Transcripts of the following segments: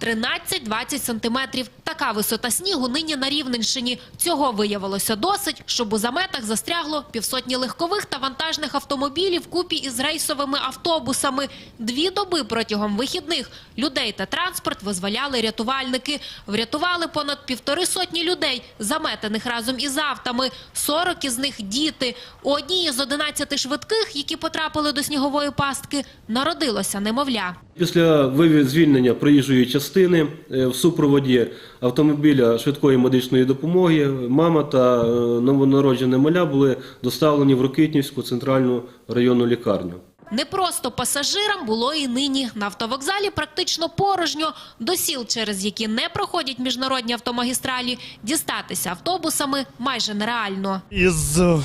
13-20 сантиметрів. Така висота снігу нині на Рівненщині. Цього виявилося досить, щоб у заметах застрягло півсотні легкових та вантажних автомобілів купі із рейсовими автобусами. Дві доби протягом вихідних людей та транспорт визволяли рятувальники. Врятували понад півтори сотні людей, заметених разом із автами. 40 із них діти. У одній із 11 швидких, які потрапили до снігової пастки, народилося немовля. Після звільнення проїжджої частини е, в супроводі автомобіля швидкої медичної допомоги мама та е, новонароджене маля були доставлені в Рокитнівську центральну районну лікарню. Не просто пасажирам було і нині. На автовокзалі практично порожньо. До сіл, через які не проходять міжнародні автомагістралі, дістатися автобусами майже нереально. Із е,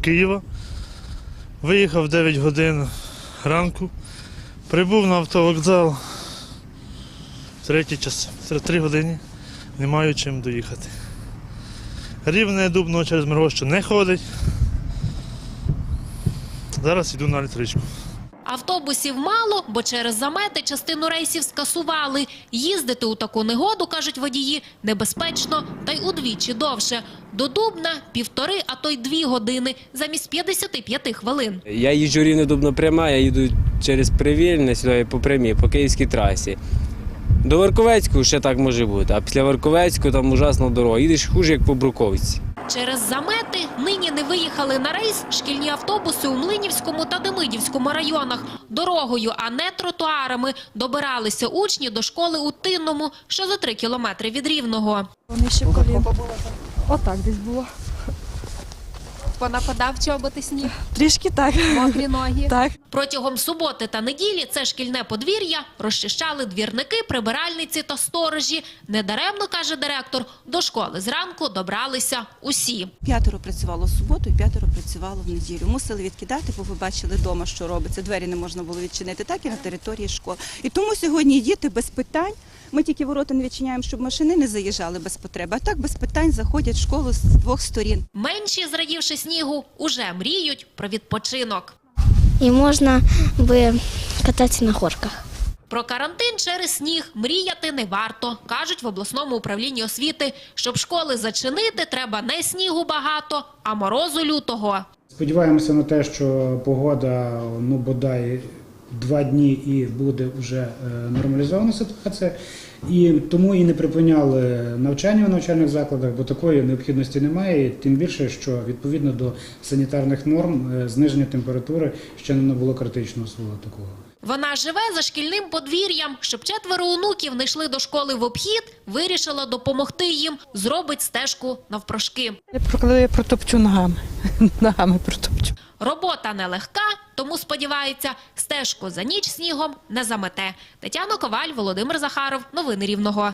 Києва виїхав в 9 годин ранку, прибув на автовокзал третій час, 3 години, не маю чим доїхати. Рівне Дубно через Миргощу не ходить. Зараз йду на електричку. Автобусів мало, бо через замети частину рейсів скасували. Їздити у таку негоду, кажуть водії, небезпечно та й удвічі довше. До Дубна – півтори, а то й дві години, замість 55 хвилин. Я їжджу рівно дубно пряма, я їду через Привільне сюди по прямій, по київській трасі. До Верковецького ще так може бути, а після Верковецького там ужасна дорога. Їдеш хуже, як по Бруковці. Через замети нині не виїхали на рейс шкільні автобуси у Млинівському та Демидівському районах. Дорогою, а не тротуарами, добиралися учні до школи у Тинному, що за три кілометри від Рівного. Вони ще колін. Отак десь було. Понападав чоботи сніг, Трішки так. мокрі ноги. Так. Протягом суботи та неділі це шкільне подвір'я розчищали двірники, прибиральниці та сторожі. Недаремно, каже директор, до школи зранку добралися усі. П'ятеро працювало в суботу і п'ятеро працювало в неділю. Мусили відкидати, бо ви бачили вдома, що робиться. Двері не можна було відчинити, так і на території школи. І тому сьогодні діти без питань. Ми тільки ворота не відчиняємо, щоб машини не заїжджали без потреби. А так без питань заходять в школу з двох сторін. Менші, зрадівши снігу, уже мріють про відпочинок. І можна би кататися на горках. Про карантин через сніг мріяти не варто, кажуть в обласному управлінні освіти. Щоб школи зачинити, треба не снігу багато, а морозу лютого. Сподіваємося на те, що погода ну бодай два дні і буде вже е, нормалізована ситуація. І тому і не припиняли навчання в навчальних закладах, бо такої необхідності немає. І Тим більше, що відповідно до санітарних норм е, зниження температури ще не було критичного свого такого. Вона живе за шкільним подвір'ям. Щоб четверо онуків не йшли до школи в обхід, вирішила допомогти їм. Зробить стежку навпрошки. Я протопчу ногами. Ногами протопчу. Робота нелегка, тому сподівається, стежку за ніч снігом не замете. Тетяна Коваль, Володимир Захаров. Новини Рівного.